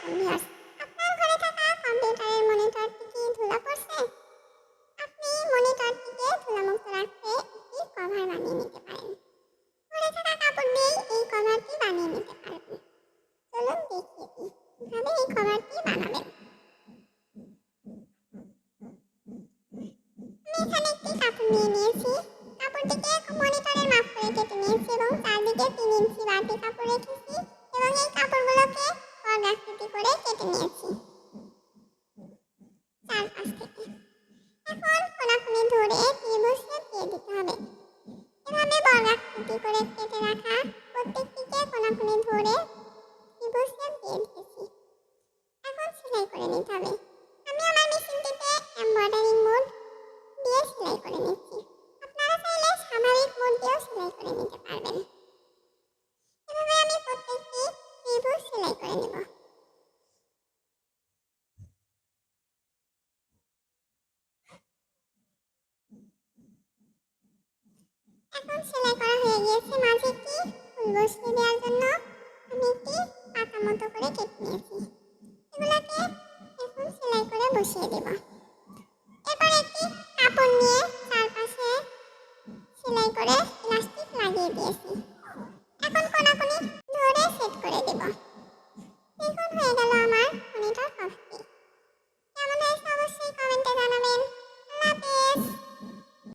Viewers আপনার ঘরে থাকা কম্পিউটারের মনিটরটি ধুলা পড়ছে? আপনি মনিটরটিকে ধুলামুক্ত রাখতে একটি কভার বানিয়ে নিতে পারেন। ঘরে থাকা কাপড় দিয়েই এই কভারটি বানিয়ে নিতে পারবেন। চলুন দেখিয়ে দিই, কীভাবে এই কভারটি বানাবেন। এখানে একটি কাপড় নিয়ে নিয়েছি। কাপড়টিকে মনিটরের মাপ করে কেটে নিয়েছি এবং চারদিকে তিন ইঞ্চি বাড়তি কাপড় কাপড়গুলোকে বর্গাকৃতি করে কেটে নিয়েছি। চারপাশ থেকে। এখন কোনাকুনি ধরে ত্রিভুজ শেপ দিয়ে দিতে হবে। এভাবে বর্গাকৃতি করে কেটে রাখা প্রত্যেকটিকে কোনাকুনি ধরে ত্রিভুজ শেপ দিয়ে দিয়েছি। এখন সেলাই করে নিতে হবে। আমি আমার মেশিনটিতে এমব্রয়ডারিং মোড দিয়ে সেলাই করে নিচ্ছি। সেলাই করা হয়ে গিয়েছে। মাঝে একটি ফুল বসিয়ে দেওয়ার জন্য আমি একটি পাতা মতো করে কেটে নিয়েছি। এগুলাকে এখন সেলাই করে বসিয়ে দেব। এরপর একটি কাপড় নিয়ে চারপাশে সেলাই করে প্লাস্টিক লাগিয়ে দিয়েছি।